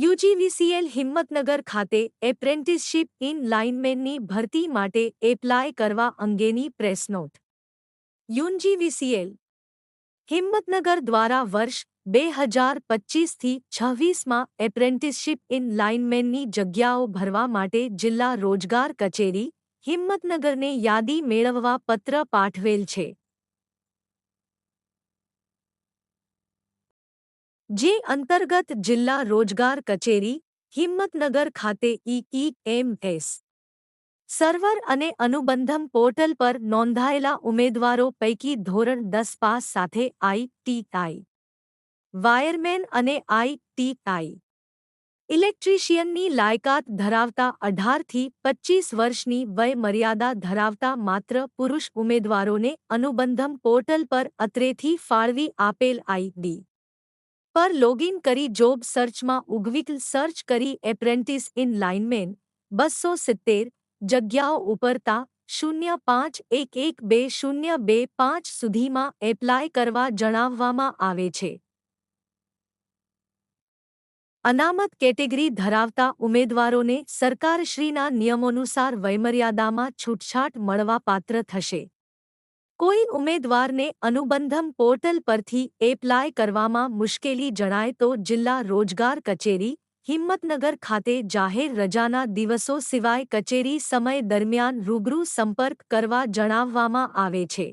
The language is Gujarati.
યુજીવીસીએલ હિંમતનગર ખાતે એપ્રેન્ટિસશીપ ઇન લાઇનમેનની ભરતી માટે એપ્લાય કરવા અંગેની પ્રેસ નોટ યુનજીવીસીએલ હિંમતનગર દ્વારા વર્ષ બે હજાર પચીસથી છવ્વીસમાં એપ્રેન્ટિસશીપ ઇન લાઇનમેનની જગ્યાઓ ભરવા માટે જિલ્લા રોજગાર કચેરી હિંમતનગરને યાદી મેળવવા પત્ર પાઠવેલ છે. જે અંતર્ગત જિલ્લા રોજગાર કચેરી હિંમતનગર ખાતે ઈ એમ એસ સર્વર અને અનુબંધમ પોર્ટલ પર નોંધાયેલા ઉમેદવારો પૈકી ધોરણ દસ પાસ સાથે આઈ વાયરમેન અને આઈ ઇલેક્ટ્રિશિયનની લાયકાત ધરાવતા અઢારથી પચ્ચીસ વર્ષની વય મર્યાદા ધરાવતા માત્ર પુરુષ ઉમેદવારોને અનુબંધમ પોર્ટલ પર અત્રેથી ફાળવી આપેલ આઈડી પર લોગિન કરી જોબ સર્ચમાં ઉગવિકલ સર્ચ કરી એપ્રેન્ટિસ ઇન લાઇનમેન બસો સિત્તેર જગ્યાઓ ઉપરતા શૂન્ય પાંચ એક એક બે શૂન્ય બે પાંચ સુધીમાં એપ્લાય કરવા જણાવવામાં આવે છે. અનામત કેટેગરી ધરાવતા ઉમેદવારોને સરકારશ્રીના નિયમોનુસાર વયમર્યાદામાં છૂટછાટ મળવાપાત્ર થશે. કોઈ ઉમેદવારને અનુબંધમ પોર્ટલ પરથી એપ્લાય કરવામાં મુશ્કેલી જણાય તો જિલ્લા રોજગાર કચેરી, હિંમતનગર ખાતે જાહેર રજાના દિવસો સિવાય કચેરી સમય દરમિયાન રૂબરૂ સંપર્ક કરવા જણાવવામાં આવે છે.